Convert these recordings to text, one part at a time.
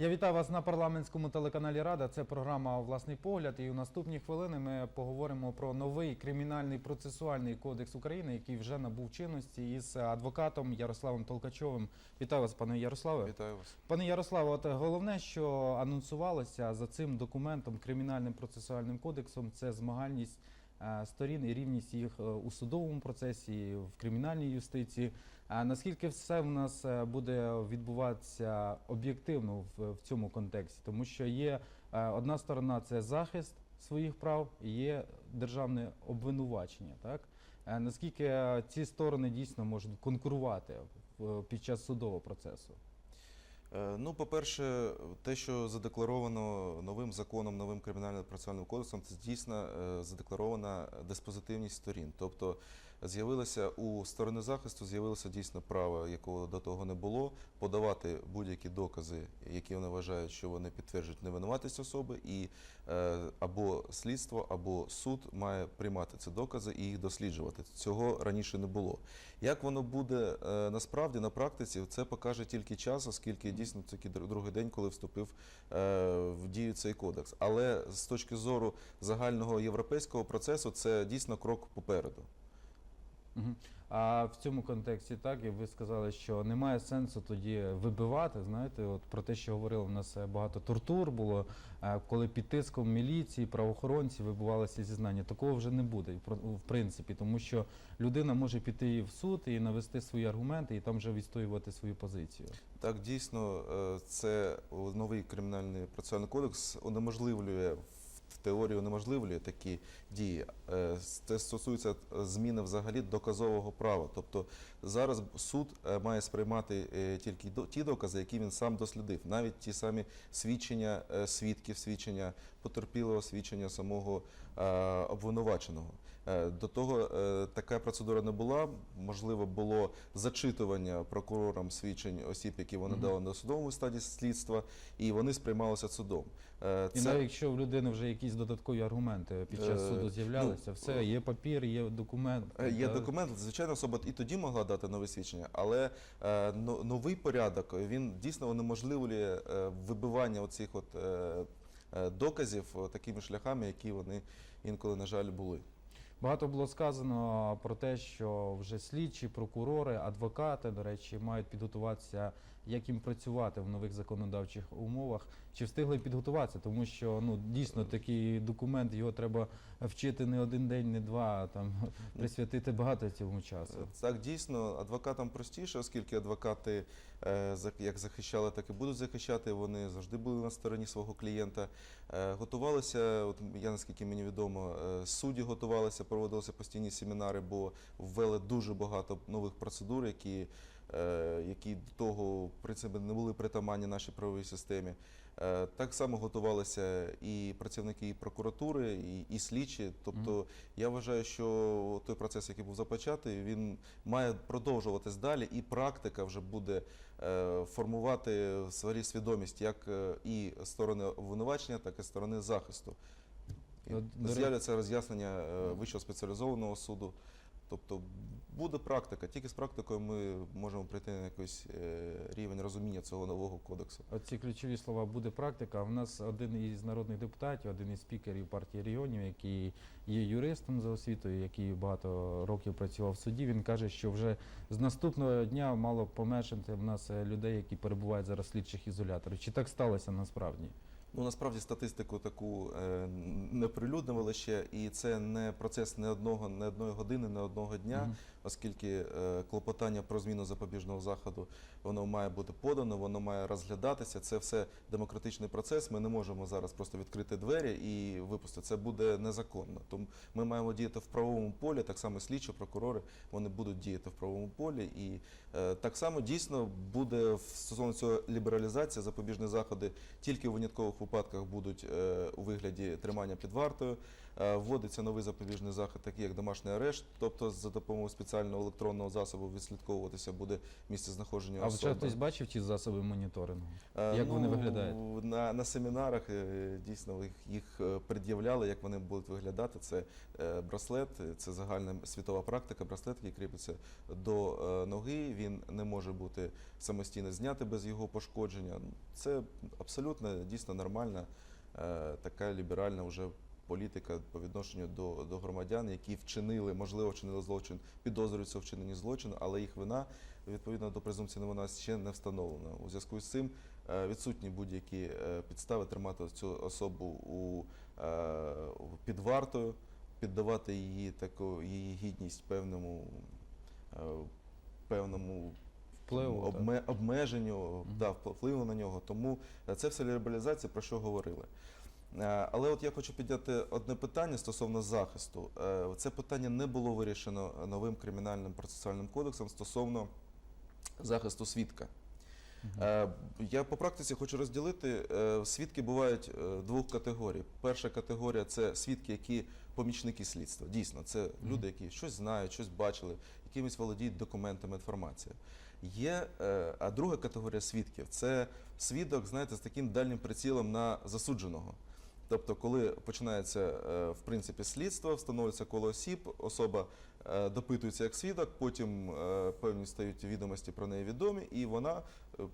Я вітаю вас на парламентському телеканалі Рада. Це програма Власний погляд. І у наступні хвилини ми поговоримо про новий кримінальний процесуальний кодекс України, який вже набув чинності із адвокатом Ярославом Толкачовим. Вітаю вас, пане Ярославе. Вітаю вас. Пане Ярославе, от головне, що анонсувалося за цим документом, кримінальним процесуальним кодексом, це змагальність сторін і рівність їх е, у судовому процесі, в кримінальній юстиції. Наскільки все в нас е, буде відбуватися об'єктивно в, цьому контексті? Тому що є е, одна сторона це захист своїх прав, і є державне обвинувачення. Так Е, наскільки е, ці сторони дійсно можуть конкурувати під час судового процесу? Е, Ну, по-перше, те, що задекларовано новим законом, новим кримінально-процесуальним кодексом, це дійсно е, задекларована диспозитивність сторін. Тобто з'явилося у сторони захисту, з'явилося дійсно право, якого до того не було, подавати будь-які докази, які вони вважають, що вони підтверджують невинуватість особи, і е, або слідство, або суд має приймати ці докази і їх досліджувати. Цього раніше не було. Як воно буде е, насправді на практиці, це покаже тільки час, оскільки дійсно це др- другий день, коли вступив е, в дію цей кодекс. Але з точки зору загального європейського процесу, це дійсно крок попереду. А в цьому контексті так, і ви сказали, що немає сенсу тоді вибивати. Знаєте, от про те, що говорили, в нас е, багато тортур було, е, коли під тиском міліції, правоохоронці вибивалися зізнання. Такого вже не буде, в принципі, тому що людина може піти в суд і навести свої аргументи, і там вже відстоювати свою позицію. Так, дійсно, е, це новий кримінальний процесуальний кодекс унеможливлює в теорії унеможливлює такі дії. Е, Це стосується зміни взагалі доказового права. Тобто зараз суд е, має сприймати е, тільки ті докази, які він сам дослідив, навіть ті самі свідчення е, свідків, свідчення потерпілого, свідчення самого обвинуваченого. До того така процедура не була. Можливо, було зачитування прокурорам свідчень осіб, які вони дали на судовому стадії слідства, і вони сприймалися судом. І навіть якщо в людини вже якісь додаткові аргументи під час суду з'являлися, ну, все, є папір, є документ. Є документ, звичайно, особа і тоді могла дати нове свідчення, але е, но- новий порядок він дійсно унеможливлює е, вибивання оцих от е, е, доказів е, такими шляхами, які вони інколи, на жаль, були. Багато було сказано про те, що вже слідчі, прокурори, адвокати, до речі, мають підготуватися, як їм працювати в нових законодавчих умовах. Чи встигли підготуватися? Тому що ну дійсно такий документ його треба вчити не один день, не два, а там присвятити багато цьому часу. Так, дійсно, адвокатам простіше, оскільки адвокати е, як захищали, так і будуть захищати. Вони завжди були на стороні свого клієнта. Е, Готувалися, от я наскільки мені відомо, е, судді готувалися, проводилися постійні семінари, бо ввели дуже багато нових процедур, які, е, які до того в принципі не були притаманні нашій правовій системі. Е, Так само готувалися і працівники і прокуратури, і, і слідчі. Тобто я вважаю, що той процес, який був започатий, він має продовжуватись далі, і практика вже буде е, формувати свою свідомість як е, і сторони обвинувачення, так і сторони захисту. І З'являться роз'яснення е, вищого спеціалізованого суду. Тобто буде практика. Тільки з практикою ми можемо прийти на якийсь е, рівень розуміння цього нового кодексу. Оці ключові слова буде практика. У нас один із народних депутатів, один із спікерів партії регіонів, який є юристом за освітою, який багато років працював в суді. Він каже, що вже з наступного дня мало помешати в нас е, людей, які перебувають зараз в слідчих ізоляторах. Чи так сталося насправді? Ну насправді статистику таку е, не прилюднювали ще, і це не процес не одного, не одної години, не одного дня. Оскільки е, клопотання про зміну запобіжного заходу воно має бути подано, воно має розглядатися. Це все демократичний процес. Ми не можемо зараз просто відкрити двері і випустити. Це буде незаконно. Тому ми маємо діяти в правовому полі. Так само слідчі, прокурори вони будуть діяти в правовому полі. І е, так само дійсно буде стосовно цього лібералізація, запобіжні заходи тільки в виняткових випадках будуть е, у вигляді тримання під вартою. Вводиться новий запобіжний захід, такий як домашній арешт, тобто за допомогою спеціальних спеціального електронного засобу відслідковуватися буде місце знаходження А особи. хтось бачив ті засоби моніторингу? Е, Як вони виглядають? На, на семінарах е, дійсно їх, їх е, пред'являли, як вони будуть виглядати. Це браслет, це загальна світова практика. Браслет, який кріпиться до ноги. Він не може бути самостійно знятий без його пошкодження. Це абсолютно дійсно нормальна така ліберальна вже. Політика по відношенню до, до громадян, які вчинили, можливо, вчинили злочин, підозрюються у вчиненні злочину, але їх вина відповідно до презумпції невина ще не встановлена. У зв'язку з цим е, відсутні будь-які е, підстави тримати цю особу у е, під вартою, піддавати її таку її гідність певному певному Впливу, обме, обмеженню, Мгм. да, впливу на нього. Тому це все лібералізація, про що говорили. Е, Але от я хочу підняти одне питання стосовно захисту. Е, Це питання не було вирішено новим кримінальним процесуальним кодексом стосовно захисту свідка. Е, Я по практиці хочу розділити. Свідки бувають двох категорій. Перша категорія це свідки, які помічники слідства. Дійсно, це люди, які щось знають, щось бачили, якимись володіють документами, інформацією. Є, а друга категорія свідків це свідок, знаєте, з таким дальнім прицілом на засудженого. Тобто, коли починається е, в принципі слідство, встановлюється коло осіб, особа е, допитується як свідок, потім е, певні стають відомості про неї відомі, і вона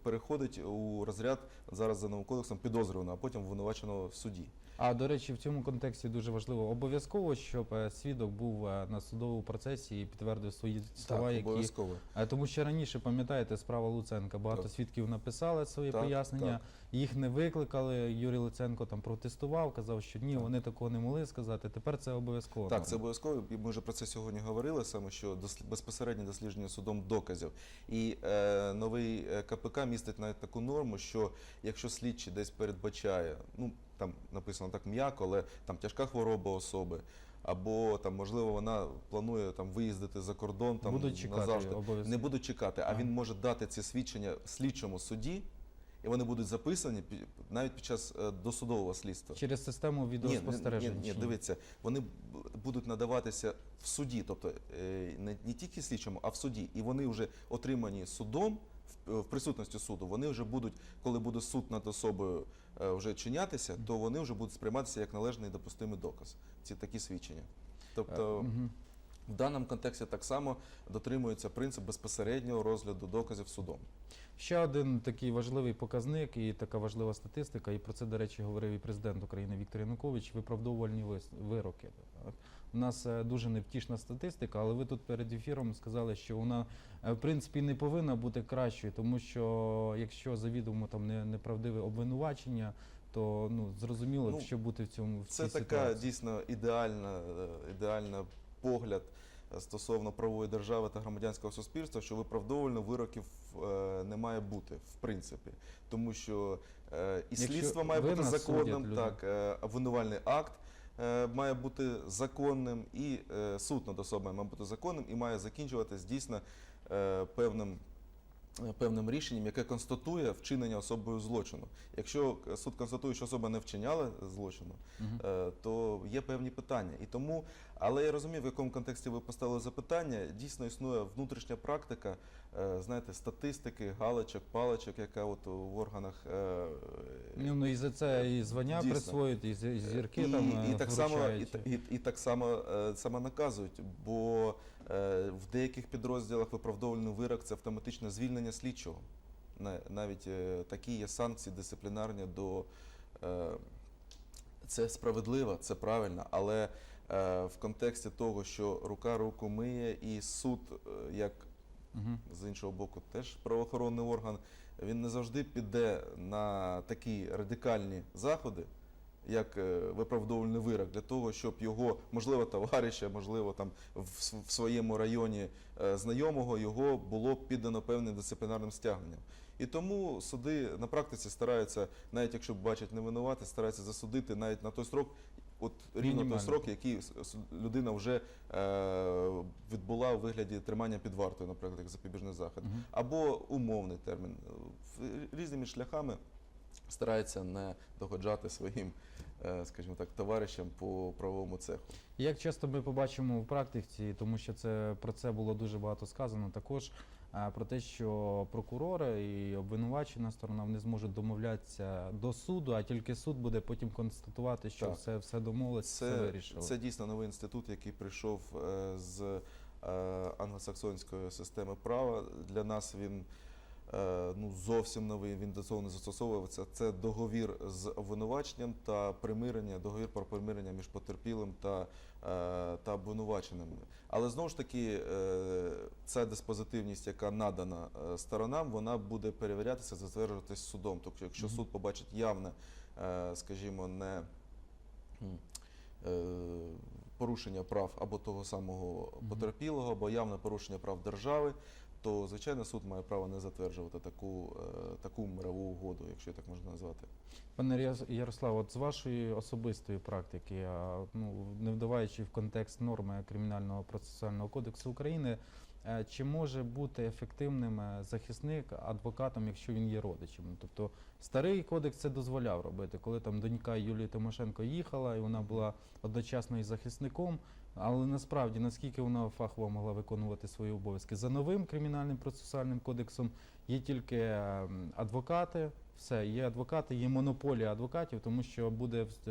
переходить у розряд зараз за новим кодексом підозрюваного, а потім винуваченого в суді. А до речі, в цьому контексті дуже важливо обов'язково, щоб е, свідок був е, на судовому процесі і підтвердив свої слова, які обов'язково. Е, Тому що раніше, пам'ятаєте, справа Луценка, багато Так. свідків написали свої Так, пояснення, так. їх не викликали. Юрій Луценко там протестував, казав, що ні, вони такого не могли сказати. Тепер це обов'язково. Так, це обов'язково. і Ми вже про це сьогодні говорили, саме що дос- безпосереднє дослідження судом доказів. І е, новий е, КПК містить навіть таку норму, що якщо слідчий десь передбачає, ну там написано так м'яко, але там тяжка хвороба особи. Або там, можливо, вона планує там виїздити за кордон там Будуть чекати назавжди. обов'язково. Не будуть чекати, а він може дати ці свідчення слідчому суді, і вони будуть записані навіть під час е, досудового слідства. Через систему відеоспостереження. ні, ні, ні? дивіться, вони будуть надаватися в суді, тобто е, не, не тільки слідчому, а в суді. І вони вже отримані судом в, присутності суду. Вони вже будуть, коли буде суд над особою е, вже чинятися, то вони вже будуть сприйматися як належний і допустимий доказ. Ці такі свідчення. Тобто Е. в даному контексті так само дотримується принцип безпосереднього розгляду доказів судом. Ще один такий важливий показник і така важлива статистика, і про це, до речі, говорив і президент України Віктор Янукович, виправдовувальні вироки. У нас е, дуже невтішна статистика, але ви тут перед ефіром сказали, що вона е, в принципі не повинна бути кращою, тому що якщо завідомо там не- неправдиве обвинувачення, то ну зрозуміло, Ну, що бути в цьому в Це така ситуації. дійсно ідеальна, е, ідеальна погляд е, стосовно правової держави та громадянського суспільства, що виправдовувально вироків е, не має бути, в принципі. Тому що е, і слідство має бути законним, так, обвинувальний акт. Має бути законним, і суд над особою має бути законним і має закінчуватись дійсно певним певним рішенням, яке констатує вчинення особою злочину. Якщо е, суд констатує, що особа не вчиняла злочину, е, то є певні питання. І тому, але я розумію, в якому контексті ви поставили запитання. Дійсно існує внутрішня практика, е, знаєте, статистики, галочок, паличок, яка от в органах. е, Ну, ну і за це і звання Дійсно. присвоюють, і зірки і, там е, і так само, і, і, і так само, е, само наказують, бо е, в деяких підрозділах виправдовувальний вирок це автоматичне звільнення слідчого. Навіть е, такі є санкції дисциплінарні до е, це справедливо, це правильно, але е, в контексті того, що рука руку миє, і суд, е, як Мгм. з іншого боку, теж правоохоронний орган, він не завжди піде на такі радикальні заходи, як е, виправдовувальний вирок, для того, щоб його, можливо, товариша, можливо, там в, своєму районі е, знайомого його було піддано певним дисциплінарним стягненням. І тому суди на практиці стараються, навіть якщо бачать невинувати, стараються засудити навіть на той строк, от рівно той строк, який людина вже е, відбула у вигляді тримання під вартою, наприклад, як запобіжний захід, Мгм. або умовний термін. В- Різними шляхами стараються не догоджати своїм е, скажімо так, товаришам по правовому цеху. Як часто ми побачимо в практиці, тому що це про це було дуже багато сказано, також е, про те, що прокурори і обвинувачена сторона вони зможуть домовлятися до суду, а тільки суд буде потім констатувати, що Так. все, все домовилось, все Це, вирішило. це дійсно новий інститут, який прийшов е, з англосаксонської системи права. Для нас він ну, зовсім новий, він до цього не застосовувався. Це договір з обвинуваченням та примирення, договір про примирення між потерпілим та, е, та обвинуваченим. Але знову ж таки, е, ця диспозитивність, яка надана е, сторонам, вона буде перевірятися, затверджуватись судом. Тобто, якщо суд побачить явне, е, скажімо, не е, порушення прав або того самого потерпілого, або явне порушення прав держави, то звичайно суд має право не затверджувати таку, е, таку мирову угоду, якщо так можна назвати. Пане Ярослав, от з вашої особистої практики, ну, не вдаваючи в контекст норми Кримінального процесуального кодексу України, е, чи може бути ефективним е, захисник адвокатом, якщо він є родичем? Ну, Тобто старий кодекс це дозволяв робити, коли там донька Юлії Тимошенко їхала, і вона була одночасно і захисником. Але насправді наскільки вона фахово могла виконувати свої обов'язки за новим кримінальним процесуальним кодексом є тільки ем, адвокати, все, є адвокати, є монополія адвокатів, тому що буде, е,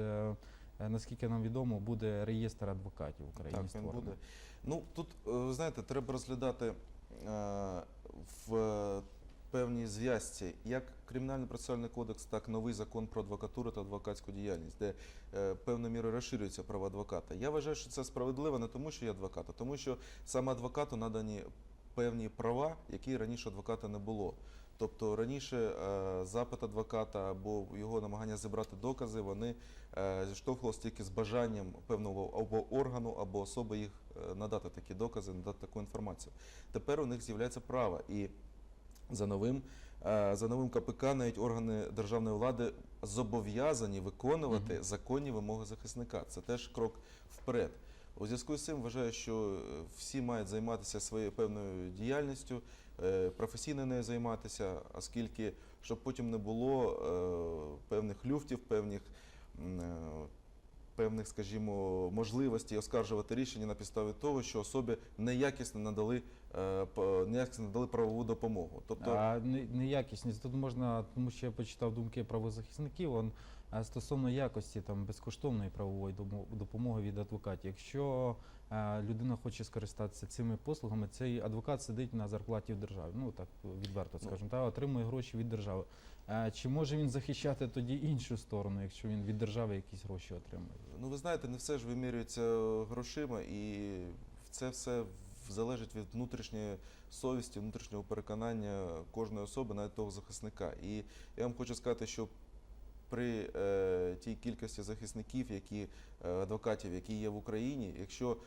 е, наскільки нам відомо, буде реєстр адвокатів в Україні Так, він створений. буде. Ну тут е, ви знаєте, треба розглядати в певній зв'язці як кримінальний процесуальний кодекс, так і новий закон про адвокатуру та адвокатську діяльність, де е, певною мірою розширюються права адвоката. Я вважаю, що це справедливо не тому, що я адвокат, а тому, що саме адвокату надані певні права, які раніше адвоката не було. Тобто раніше е, запит адвоката або його намагання зібрати докази, вони е, зіштовхувалися тільки з бажанням певного або органу, або особи їх е, надати такі докази, надати таку інформацію. Тепер у них з'являється право, і за новим, за новим КПК навіть органи державної влади зобов'язані виконувати Мгм. законні вимоги захисника. Це теж крок вперед. У зв'язку з цим вважаю, що всі мають займатися своєю певною діяльністю, професійно нею займатися, оскільки щоб потім не було е, певних люфтів, певних, е, певних, скажімо, можливостей оскаржувати рішення на підставі того, що особі неякісно надали, е, неякісно надали правову допомогу. Тобто, А неякісність тут можна, тому що я почитав думки правозахисників. Он е, стосовно якості там безкоштовної правової допомоги від адвокатів. Якщо е, людина хоче скористатися цими послугами, цей адвокат сидить на зарплаті в державі. Ну так відверто Ну. скажемо, та отримує гроші від держави. Чи може він захищати тоді іншу сторону, якщо він від держави якісь гроші отримує? Ну, ви знаєте, не все ж вимірюється грошима, і це все залежить від внутрішньої совісті, внутрішнього переконання кожної особи, навіть того захисника. І я вам хочу сказати, що при е, тій кількості захисників, які е, адвокатів, які є в Україні, якщо е,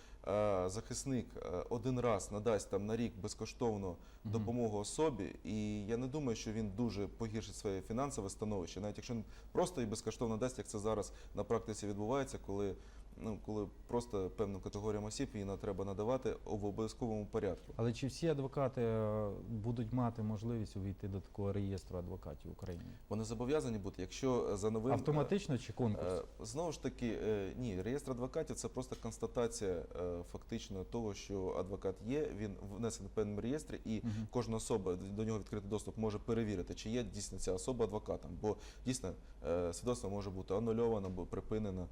захисник е, один раз надасть там на рік безкоштовно допомогу особі, і я не думаю, що він дуже погіршить своє фінансове становище, навіть якщо він просто і безкоштовно дасть, як це зараз на практиці відбувається, коли ну коли просто певним категоріям осіб її треба надавати в обов'язковому порядку. Але чи всі адвокати е, будуть мати можливість увійти до такого реєстру адвокатів України? Вони зобов'язані бути, якщо за новим Автоматично чи конкурс? Е, Знову ж таки, е, ні, реєстр адвокатів це просто констатація е, фактично того, що адвокат є, він внесений в певному реєстрі, і Мгм. кожна особа до нього відкритий доступ може перевірити, чи є дійсно ця особа адвокатом. Бо дійсно е, свідоцтво може бути анульовано або припинено, е,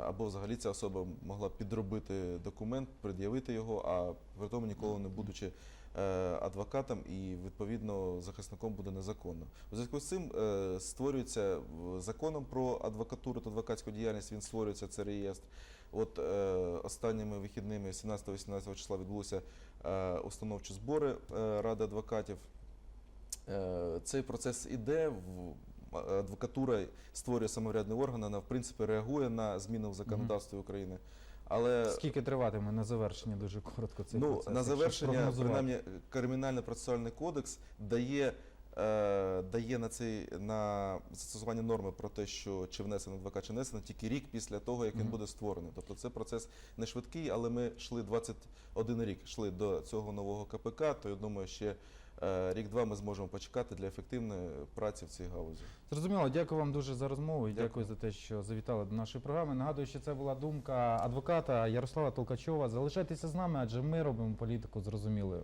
або взагалі ця особа могла підробити документ, пред'явити його, а при тому ніколи не будучи е, адвокатом і відповідно захисником буде незаконно. У зв'язку з цим е, створюється законом про адвокатуру та адвокатську діяльність. Він створюється цей реєстр. От е, останніми вихідними 17-18 числа відбулися е, установчі збори е, Ради адвокатів. Е, цей процес іде. Адвокатура створює самоврядний орган, вона в принципі реагує на зміни в законодавстві України. Але Скільки триватиме на завершення дуже коротко цей ну, процес? на завершення, принаймні, кримінальний процесуальний кодекс дає, е, дає на цей на застосування норми про те, що чи внесено адвокат, чи внесено тільки рік після того, як він буде створений. Тобто це процес не швидкий, але ми йшли 21 рік, йшли до цього нового КПК, то я думаю, ще рік-два ми зможемо почекати для ефективної праці в цій галузі. Зрозуміло, дякую вам дуже за розмову і Дякую. дякую за те, що завітали до нашої програми. Нагадую, що це була думка адвоката Ярослава Толкачова. Залишайтеся з нами, адже ми робимо політику зрозумілою.